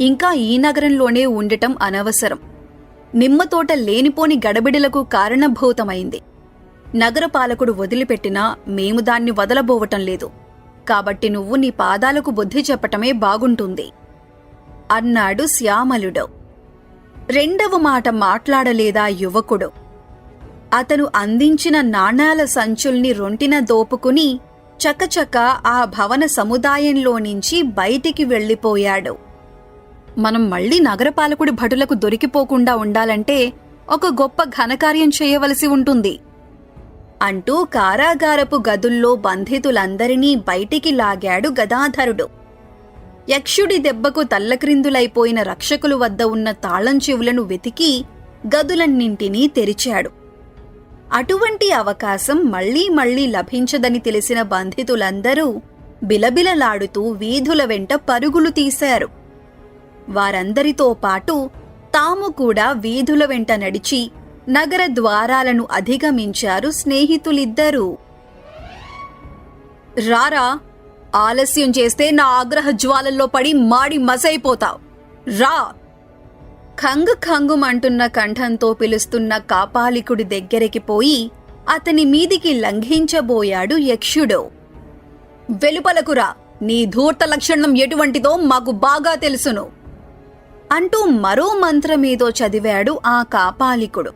ఇంకా ఈ నగరంలోనే ఉండటం అనవసరం. నిమ్మతోట లేనిపోని గడబిడలకు కారణభూతమైంది. నగరపాలకుడు వదిలిపెట్టినా మేము దాన్ని వదలబోవటం లేదు. కాబట్టి నువ్వు నీ పాదాలకు బుద్ధి చెప్పటమే బాగుంటుంది. అన్నాడు శ్యామలుడు. రెండవ మాట మాట్లాడలేదా యువకుడు? అతను అందించిన నాణాల సంచుల్ని రొంటిన దోపుకుని చకచక ఆ భవన సముదాయంలో నుంచి బయటికి వెళ్ళిపోయాడు. మనం మళ్ళీ నగరపాలకుడి భటులకు దొరికిపోకుండా ఉండాలంటే ఒక గొప్ప ఘనకార్యం చేయవలసి ఉంటుంది. అంటూ కారాగారపు గదుల్లో బంధితులందరినీ బయటికి లాగాడు గదాధరుడు. యక్షుడి దెబ్బకు తల్లక్రిందులైపోయిన రక్షకులు వద్ద ఉన్న తాళం చెవులను వెతికి గదులన్నింటినీ తెరిచాడు. అటువంటి అవకాశం మళ్ళీ మళ్ళీ లభించదని తెలిసిన బంధితులందరూ బిలబిలలాడుతూ వీధుల వెంట పరుగులు తీశారు. వారందరితో పాటు తాము కూడా వీధుల వెంట నడిచి నగర ద్వారాలను అధిగమించారు స్నేహితులిద్దరూ. రారా ఆలస్యం చేస్తే నా ఆగ్రహ జ్వాలల్లో పడి మాడి మసైపోతావు. రా. ఖంగు ఖంగుమంటున్న కంఠంతో పిలుస్తున్న కాపాలికుడి దగ్గరికి పోయి అతని మీదికి లంఘించబోయాడు యక్షుడు. వెలుపలకురా నీ ధూర్త లక్షణం ఎటువంటిదో మాకు బాగా తెలుసును. అంటూ మరో మంత్రమేదో చదివాడు ఆ కాపాలికుడు.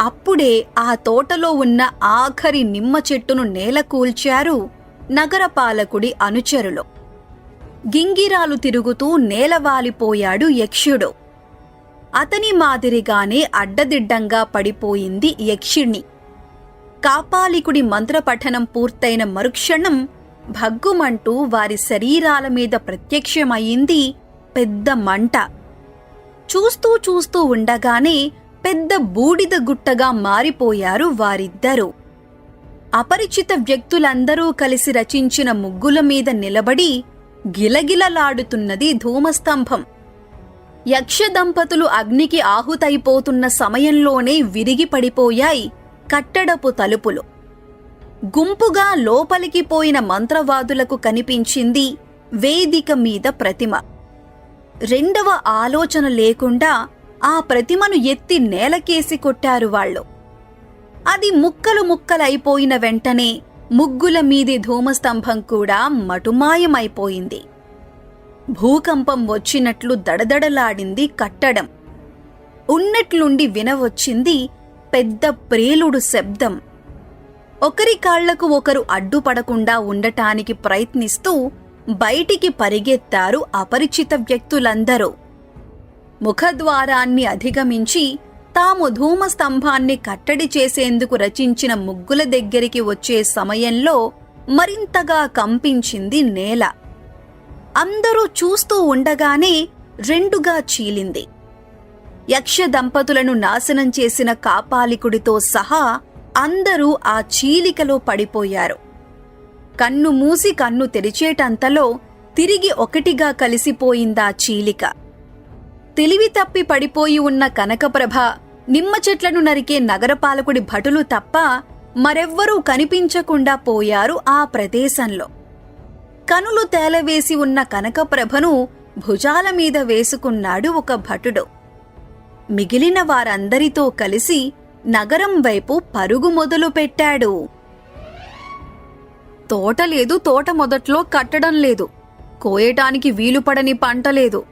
అప్పుడే ఆ తోటలో ఉన్న ఆఖరి నిమ్మ చెట్టును నేల కూల్చారు నగరపాలకుడి అనుచరులు. గింగిరాలు తిరుగుతూ నేలవాలిపోయాడు యక్షుడు. అతని మాదిరిగానే అడ్డదిడ్డంగా పడిపోయింది యక్షిణి. కాపాలికుడి మంత్రపఠనం పూర్తయిన మరుక్షణం భగ్గుమంటూ వారి శరీరాల మీద ప్రత్యక్షమయ్యింది పెద్ద మంట. చూస్తూ చూస్తూ ఉండగానే పెద్ద బూడిద గుట్టగా మారిపోయారు వారిద్దరూ. అపరిచిత వ్యక్తులందరూ కలిసి రచించిన ముగ్గుల మీద నిలబడి గిలగిలలాడుతున్నది ధూమస్తంభం. యక్ష దంపతులు అగ్నికి ఆహుతైపోతున్న సమయంలోనే విరిగి పడిపోయాయి కట్టడపు తలుపులు. గుంపుగా లోపలికి పోయిన మంత్రవాదులకు కనిపించింది వేదిక మీద ప్రతిమ. రెండవ ఆలోచన లేకుండా ఆ ప్రతిమను ఎత్తి నేలకేసి కొట్టారు వాళ్ళు. అది ముక్కలు ముక్కలైపోయిన వెంటనే ముగ్గుల మీది ధూమస్తంభం కూడా మటుమాయమైపోయింది. భూకంపం వచ్చినట్లు దడదడలాడింది కట్టడం. ఉన్నట్లుండి వినవచ్చింది పెద్ద ప్రేలుడు శబ్దం. ఒకరి కాళ్ళకు ఒకరు అడ్డుపడకుండా ఉండటానికి ప్రయత్నిస్తూ బయటికి పరిగెత్తారు అపరిచిత వ్యక్తులందరూ. ముఖద్వారాన్ని అధిగమించి తాము ధూమస్తంభాన్ని కట్టడి చేసేందుకు రచించిన ముగ్గుల దగ్గరికి వచ్చే సమయంలో మరింతగా కంపించింది నేల. అందరూ చూస్తూ ఉండగానే రెండుగా చీలింది. యక్ష దంపతులను నాశనం చేసిన కాపాలికుడితో సహా అందరూ ఆ చీలికలో పడిపోయారు. కన్ను మూసి కన్ను తెరిచేటంతలో తిరిగి ఒకటిగా కలిసిపోయిందా చీలిక. తెలివి తప్పి పడిపోయి ఉన్న కనకప్రభ నిమ్మ చెట్లను నరికే నగరపాలకుడి భటులు తప్ప మరెవ్వరూ కనిపించకుండా పోయారు ఆ ప్రదేశంలో. కనులు తేలవేసి ఉన్న కనకప్రభను భుజాల మీద వేసుకున్నాడు ఒక భటుడు. మిగిలిన వారందరితో కలిసి నగరం వైపు పరుగు మొదలు పెట్టాడు తోట లేదు తోట మొదట్లో కట్టడం లేదు. కోయటానికి వీలుపడని పంట లేదు.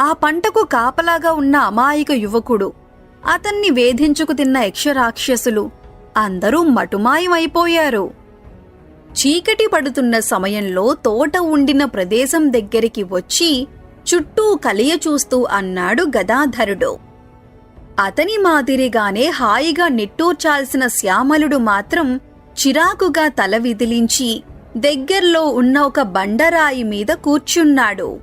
ఆ పంటకు కాపలాగా ఉన్న అమాయక యువకుడు. అతన్ని వేధించుకు తిన్న యక్షరాక్షసులు అందరూ మటుమాయమైపోయారు. చీకటి పడుతున్న సమయంలో తోట ఉండిన ప్రదేశం దగ్గరికి వచ్చి చుట్టూ కలియ చూస్తూ అన్నాడు గదాధరుడు. అతని మాదిరిగానే హాయిగా నిట్టూర్చాల్సిన శ్యామలుడు మాత్రం చిరాకుగా తల విదిలించి దగ్గర్లో ఉన్న ఒక బండరాయి మీద కూర్చున్నాడు.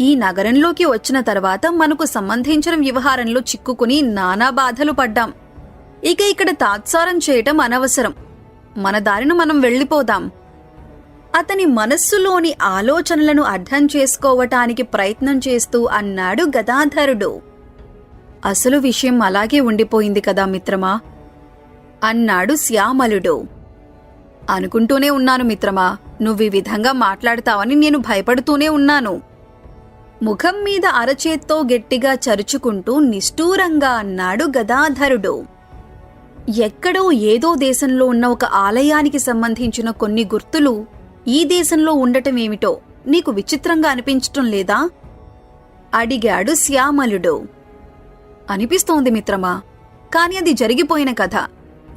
ఈ నగరంలోకి వచ్చిన తర్వాత మనకు సంబంధించిన వ్యవహారంలో చిక్కుకుని నానా బాధలు పడ్డాం. ఇక ఇక్కడ తాత్సారం చేయటం అనవసరం. మన దారిన మనం వెళ్ళిపోదాం. అతని మనస్సులోని ఆలోచనలను అర్థం చేసుకోవటానికి ప్రయత్నం చేస్తూ అన్నాడు గదాధరుడు. అసలు విషయం అలాగే ఉండిపోయింది కదా మిత్రమా? అన్నాడు శ్యామలుడు. అనుకుంటూనే ఉన్నాను మిత్రమా నువ్వు ఈ విధంగా మాట్లాడతావని నేను భయపడుతూనే ఉన్నాను. ముఖం మీద అరచేత్తో గట్టిగా చరుచుకుంటూ నిష్ఠూరంగా అన్నాడు గదాధరుడు. ఎక్కడో ఏదో దేశంలో ఉన్న ఒక ఆలయానికి సంబంధించిన కొన్ని గుర్తులు ఈ దేశంలో ఉండటమేమిటో నీకు విచిత్రంగా అనిపించటం లేదా? అడిగాడు శ్యామలుడు. అనిపిస్తోంది మిత్రమా కాని అది జరిగిపోయిన కథ.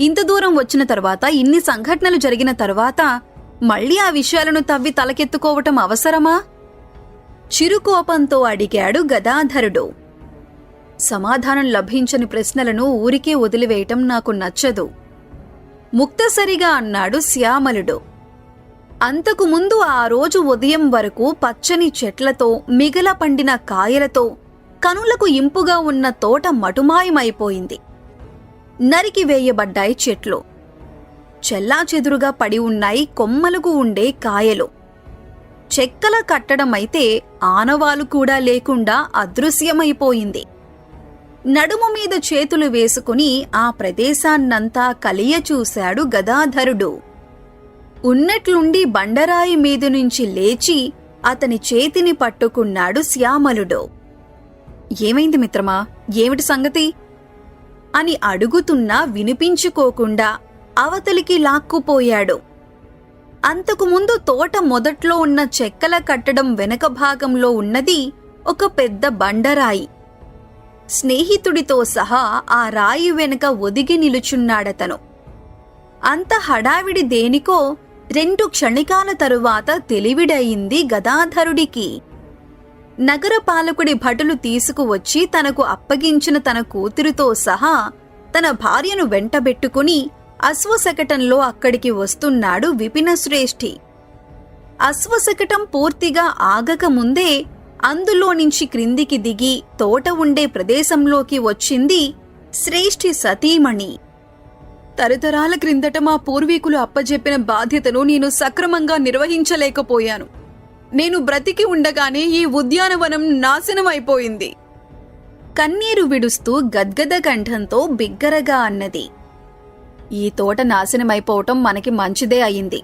ఇంత దూరం వచ్చిన తర్వాత ఇన్ని సంఘటనలు జరిగిన తర్వాత మళ్ళీ ఆ విషయాలను తవ్వి తలకెత్తుకోవటం అవసరమా? చిరుకోపంతో అడిగాడు గదాధరుడు. సమాధానం లభించని ప్రశ్నలను ఊరికే వదిలివేయటం నాకు నచ్చదు. ముక్తసరిగా అన్నాడు శ్యామలుడు. అంతకు ముందు ఆ రోజు ఉదయం వరకు పచ్చని చెట్లతో మిగల పండిన కాయలతో కనులకు ఇంపుగా ఉన్న తోట మటుమాయమైపోయింది. నరికి వేయబడ్డాయి చెట్లు. చెల్లాచెదురుగా పడి ఉన్నాయి కొమ్మలకు ఉండే కాయలు. చెక్కల కట్టడమైతే ఆనవాలు కూడా లేకుండా అదృశ్యమైపోయింది. నడుము మీద చేతులు వేసుకుని ఆ ప్రదేశాన్నంతా కలియ చూశాడు గదాధరుడు. ఉన్నట్లుండి బండరాయి మీద నుంచి లేచి అతని చేతిని పట్టుకున్నాడు శ్యామలుడు. ఏమైంది మిత్రమా? ఏమిటి సంగతి? అని అడుగుతున్నా వినిపించుకోకుండా అవతలికి లాక్కుపోయాడు. అంతకుముందు తోట మొదట్లో ఉన్న చెక్కల కట్టడం వెనక భాగంలో ఉన్నది ఒక పెద్ద బండరాయి. స్నేహితుడితో సహా ఆ రాయి వెనుక ఒదిగి నిలుచున్నాడతను. అంత హడావిడి దేనికో రెండు క్షణికాల తరువాత తెలివిడయింది గదాధరుడికి. నగరపాలకుడి భటులు తీసుకువచ్చి తనకు అప్పగించిన తన కూతురితో సహా తన భార్యను వెంటబెట్టుకుని అశ్వశకటంలో అక్కడికి వస్తున్నాడు విపినశ్రేష్ఠి అశ్వశకటం పూర్తిగా ఆగకముందే అందులో నుంచి క్రిందికి దిగి తోట ఉండే ప్రదేశంలోకి వచ్చింది శ్రేష్ఠి సతీమణి. తరతరాల క్రిందట మా పూర్వీకులు అప్పజెప్పిన బాధ్యతను నేను సక్రమంగా నిర్వహించలేకపోయాను. నేను బ్రతికి ఉండగానే ఈ ఉద్యానవనం నాశనమైపోయింది కన్నీరు విడుస్తూ గద్గద కంఠంతో బిగ్గరగా అన్నది. ఈ తోట నాశనమైపోవటం మనకి మంచిదే అయింది.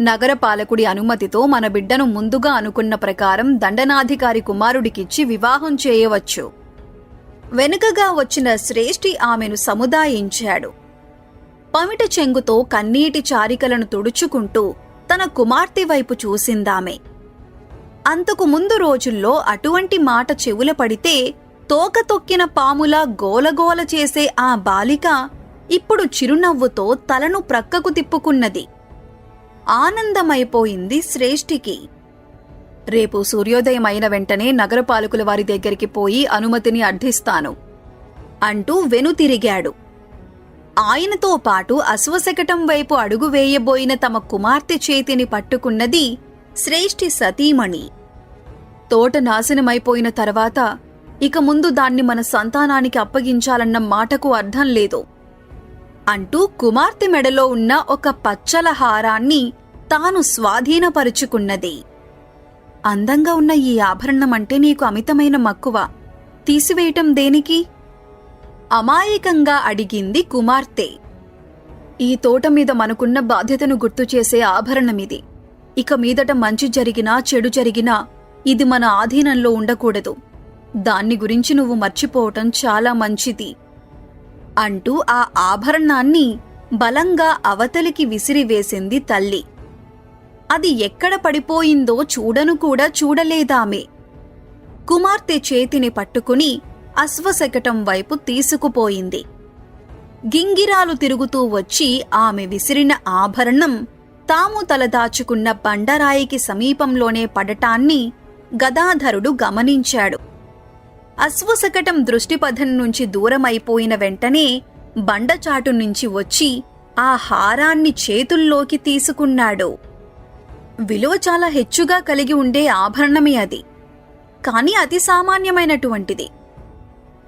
నగరపాలకుడి అనుమతితో మన బిడ్డను ముందుగా అనుకున్న ప్రకారం దండనాధికారి కుమారుడికిచ్చి వివాహం చేయవచ్చు. వెనుకగా వచ్చిన శ్రేష్ఠి ఆమెను సముదాయించాడు. పమిట చెంగుతో కన్నీటి చారికలను తుడుచుకుంటూ తన కుమార్తె వైపు చూసిందామె. అంతకు ముందు రోజుల్లో అటువంటి మాట చెవుల పడితే తోక తొక్కిన పాములా గోలగోల చేసే ఆ బాలిక ఇప్పుడు చిరునవ్వుతో తలను ప్రక్కకు తిప్పుకున్నది. ఆనందమైపోయింది శ్రేష్ఠికి. రేపు సూర్యోదయం అయిన వెంటనే నగరపాలకుల వారి దగ్గరికి పోయి అనుమతిని అర్థిస్తాను అంటూ వెనుతిరిగాడు ఆయనతో పాటు అశ్వశకటం వైపు అడుగు వేయబోయిన తమ కుమార్తె చేతిని పట్టుకున్నది శ్రేష్ఠి సతీమణి. తోట నాశనమైపోయిన తర్వాత ఇక ముందు దాన్ని మన సంతానానికి అప్పగించాలన్న మాటకు అర్థం లేదు. అంటూ కుమార్తె మెడలో ఉన్న ఒక పచ్చల హారాన్ని తాను స్వాధీనపరుచుకున్నది. అందంగా ఉన్న ఈ ఆభరణం అంటే నీకు అమితమైన మక్కువ. తీసివేయటం దేనికి? అమాయకంగా అడిగింది కుమార్తె. ఈ తోట మీద మనకున్న బాధ్యతను గుర్తు చేసే ఆభరణమిది. ఇక మీదట మంచి జరిగినా చెడు జరిగినా ఇది మన ఆధీనంలో ఉండకూడదు. దాన్ని గురించి నువ్వు మర్చిపోవటం చాలా మంచిది. అంటూ ఆ ఆభరణాన్ని బలంగా అవతలికి విసిరివేసింది తల్లి. అది ఎక్కడ పడిపోయిందో చూడను కూడా చూడలేదామె. కుమార్తె చేతిని పట్టుకుని అశ్వశకటం వైపు తీసుకుపోయింది. గింగిరాలు తిరుగుతూ వచ్చి ఆమె విసిరిన ఆభరణం తాము తలదాచుకున్న బండరాయికి సమీపంలోనే పడటాన్ని గదాధరుడు గమనించాడు. అశ్వశకటం దృష్టిపథం నుంచి దూరమైపోయిన వెంటనే బండచాటు నుంచి వచ్చి ఆ హారాన్ని చేతుల్లోకి తీసుకున్నాడు. విలువ చాలా హెచ్చుగా కలిగి ఉండే ఆభరణమే అది. కానీ అతి సామాన్యమైనటువంటిది.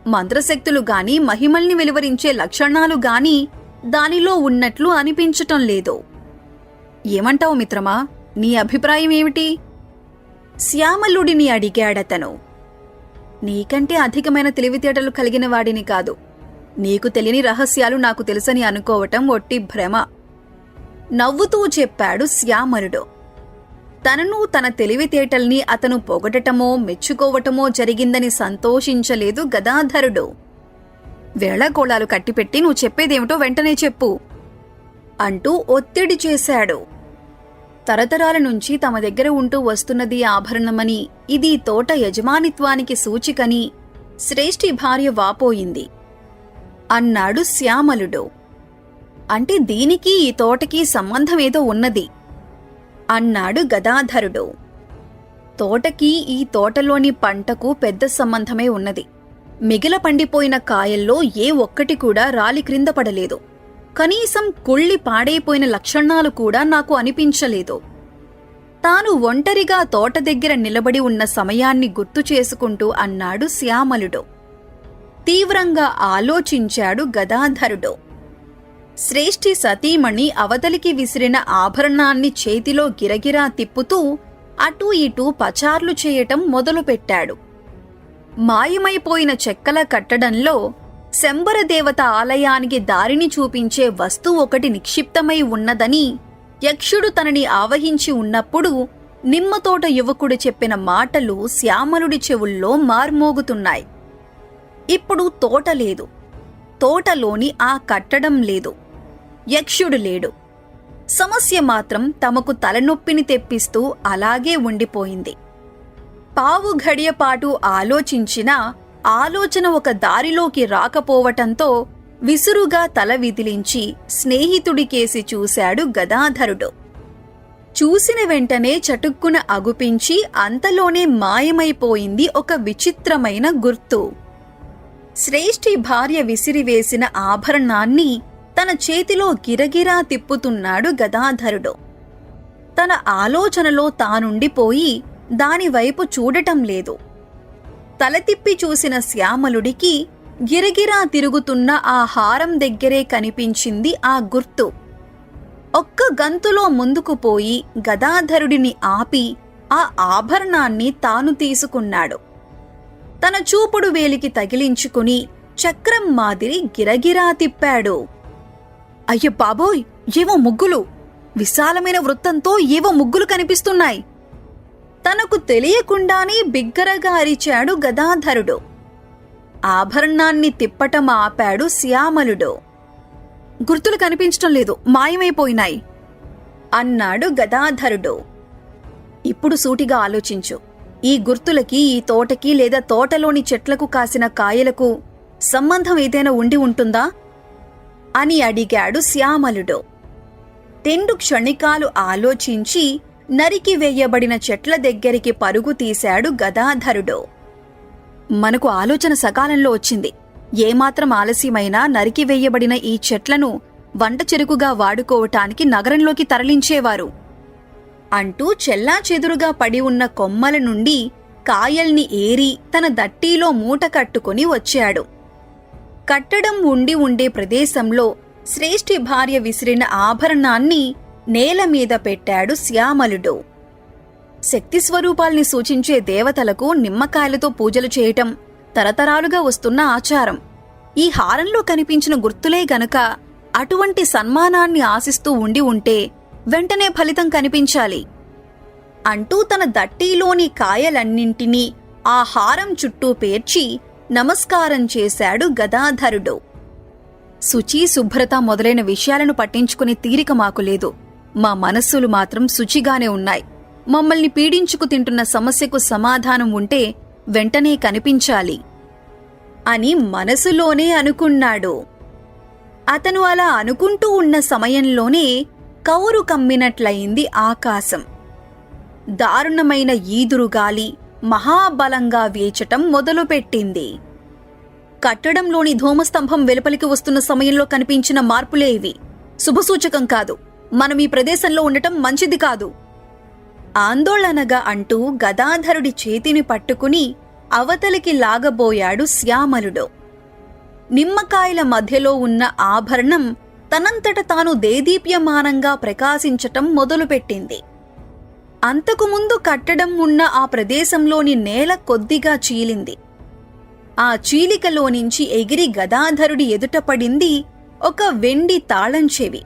మంత్రశక్తులు గాని మహిమల్ని వెలువరించే లక్షణాలు గాని దానిలో ఉన్నట్లు అనిపించటం లేదు. ఏమంటావు మిత్రమా? నీ అభిప్రాయం ఏమిటి? శ్యామలుడిని అడిగాడతను. నీకంటే అధికమైన తెలివితేటలు కలిగిన వాడిని కాదు. నీకు తెలియని రహస్యాలు నాకు తెలుసని అనుకోవటం ఒట్టి భ్రమ. నవ్వుతూ చెప్పాడు శ్యామలుడు. తనను తన తెలివితేటల్ని అతను పొగడటమో మెచ్చుకోవటమో జరిగిందని సంతోషించలేదు గదాధరుడు. వేళకోళాలు కట్టిపెట్టి నువ్వు చెప్పేదేమిటో వెంటనే చెప్పు అంటూ ఒత్తిడి చేశాడు. తరతరాల నుంచి తమ దగ్గర ఉంటూ వస్తున్నది ఆభరణమని ఇది తోట యజమానిత్వానికి సూచికని శ్రేష్ఠి భార్య వాపోయింది. అన్నాడు శ్యామలుడు. అంటే దీనికి ఈ తోటకి సంబంధమేదో ఉన్నది అన్నాడు గదాధరుడు. తోటకి ఈ తోటలోని పంటకు పెద్ద సంబంధమే ఉన్నది. మిగిల పండిపోయిన కాయల్లో ఏ ఒక్కటి కూడా రాలి క్రింద పడలేదు. కనీసం కుళ్ళి పాడైపోయిన లక్షణాలు కూడా నాకు అనిపించలేదు. తాను ఒంటరిగా తోట దగ్గర నిలబడి ఉన్న సమయాన్ని గుర్తు చేసుకుంటూ అన్నాడు శ్యామలుడు. తీవ్రంగా ఆలోచించాడు గదాధరుడు. శ్రేష్ఠి సతీమణి అవతలికి విసిరిన ఆభరణాన్ని చేతిలో గిరగిరా తిప్పుతూ అటూ ఇటూ పచార్లు చేయటం మొదలుపెట్టాడు. మాయమైపోయిన చెక్కల కట్టడంలో శంబరదేవత ఆలయానికి దారిని చూపించే వస్తువు ఒకటి నిక్షిప్తమై ఉన్నదని యక్షుడు తనని ఆవహించి ఉన్నప్పుడు నిమ్మతోట యువకుడు చెప్పిన మాటలు శ్యామలుడి చెవుల్లో మార్మోగుతున్నాయి. ఇప్పుడు తోట లేదు. తోటలోని ఆ కట్టడం లేదు. యక్షుడు లేడు. సమస్య మాత్రం తమకు తలనొప్పిని తెప్పిస్తూ అలాగే ఉండిపోయింది. పావు ఘడియపాటు ఆలోచించినా ఆలోచన ఒక దారిలోకి రాకపోవటంతో విసురుగా తల విదిలించి స్నేహితుడికేసి చూశాడు గదాధరుడు. చూసిన వెంటనే చటుక్కున అగుపించి అంతలోనే మాయమైపోయింది ఒక విచిత్రమైన గుర్తు. శ్రేష్ఠి భార్య విసిరివేసిన ఆభరణాన్ని తన చేతిలో గిరగిరా తిప్పుతున్నాడు గదాధరుడు. తన ఆలోచనలో తానుండిపోయి దానివైపు చూడటం లేదు. తల తిప్పి చూసిన శ్యామలుడికి గిరగిరా తిరుగుతున్న ఆ హారం దగ్గరే కనిపించింది ఆ గుర్తు. ఒక్క గంతులో ముందుకు పోయి గదాధరుడిని ఆపి ఆ ఆభరణాన్ని తాను తీసుకున్నాడు. తన చూపుడు వేలికి తగిలించుకుని చక్రం మాదిరి గిరగిరా తిప్పాడు. అయ్య బాబోయ్ ఏవో ముగ్గులు. విశాలమైన వృత్తంతో ఏవో ముగ్గులు కనిపిస్తున్నాయి. తనకు తెలియకుండానే బిగ్గరగా అరిచాడు గదాధరుడు. ఆభరణాన్ని తిప్పటం ఆపాడు శ్యామలుడు. గుర్తులు కనిపించటం లేదు మాయమైపోయినాయి అన్నాడు గదాధరుడు. ఇప్పుడు సూటిగా ఆలోచించు ఈ గుర్తులకి ఈ తోటకి లేదా తోటలోని చెట్లకు కాసిన కాయలకు సంబంధం ఏదైనా ఉండి ఉంటుందా? అని అడిగాడు శ్యామలుడు. రెండు క్షణికాలు ఆలోచించి నరికి వేయబడిన చెట్ల దగ్గరికి పరుగు తీశాడు గదాధరుడు. మనకు ఆలోచన సకాలంలో వచ్చింది. ఏమాత్రం ఆలస్యమైనా నరికి వేయబడిన ఈ చెట్లను వంట చెరుకుగా వాడుకోవటానికి నగరంలోకి తరలించేవారు. అంటూ చెల్లాచెదురుగా పడి ఉన్న కొమ్మల నుండి కాయల్ని ఏరి తన దట్టీలో మూట కట్టుకుని వచ్చాడు. కట్టడం ఉండి ఉండే ప్రదేశంలో శ్రేష్ఠి భార్య విసిరిన ఆభరణాన్ని నేల మీద పెట్టాడు శ్యామలుడు. శక్తి స్వరూపాల్ని సూచించే దేవతలకు నిమ్మకాయలతో పూజలు చేయటం తరతరాలుగా వస్తున్న ఆచారం. ఈ హారంలో కనిపించిన గుర్తులే గనక అటువంటి సన్మానాన్ని ఆశిస్తూ ఉండి ఉంటే వెంటనే ఫలితం కనిపించాలి. అంటూ తన దట్టీలోని కాయలన్నింటినీ ఆ హారం చుట్టూ పేర్చి నమస్కారం చేశాడు గదాధరుడు. శుచి శుభ్రత మొదలైన విషయాలను పట్టించుకునే తీరిక మాకు లేదు. మా మనస్సులు మాత్రం శుచిగానే ఉన్నాయి. మమ్మల్ని పీడించుకు తింటున్న సమస్యకు సమాధానం ఉంటే వెంటనే కనిపించాలి. అని మనసులోనే అనుకున్నాడు. అతను అలా అనుకుంటూ ఉన్న సమయంలోనే కౌరు కమ్మినట్లయింది ఆకాశం. దారుణమైన ఈదురుగాలి మహాబలంగా వేచటం మొదలుపెట్టింది. కట్టడంలోని ధూమస్తంభం వెలుపలికి వస్తున్న సమయంలో కనిపించిన మార్పులే ఇవి. శుభసూచకం కాదు. మనం ఈ ప్రదేశంలో ఉండటం మంచిది కాదు. ఆందోళనగా అంటూ గదాధరుడి చేతిని పట్టుకుని అవతలికి లాగబోయాడు శ్యామలుడు. నిమ్మకాయల మధ్యలో ఉన్న ఆభరణం తనంతట తాను దేదీప్యమానంగా ప్రకాశించటం మొదలుపెట్టింది. అంతకుముందు కట్టడం ఉన్న ఆ ప్రదేశంలోని నేల కొద్దిగా చీలింది. ఆ చీలికలో నుంచి ఎగిరి గదాధరుడి ఎదుట పడింది ఒక వెండి తాళంచెవి చెవి.